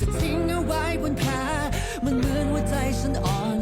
จะทิ้งเอาไว้บนขามันเหมือนว่าใจฉันอ่อน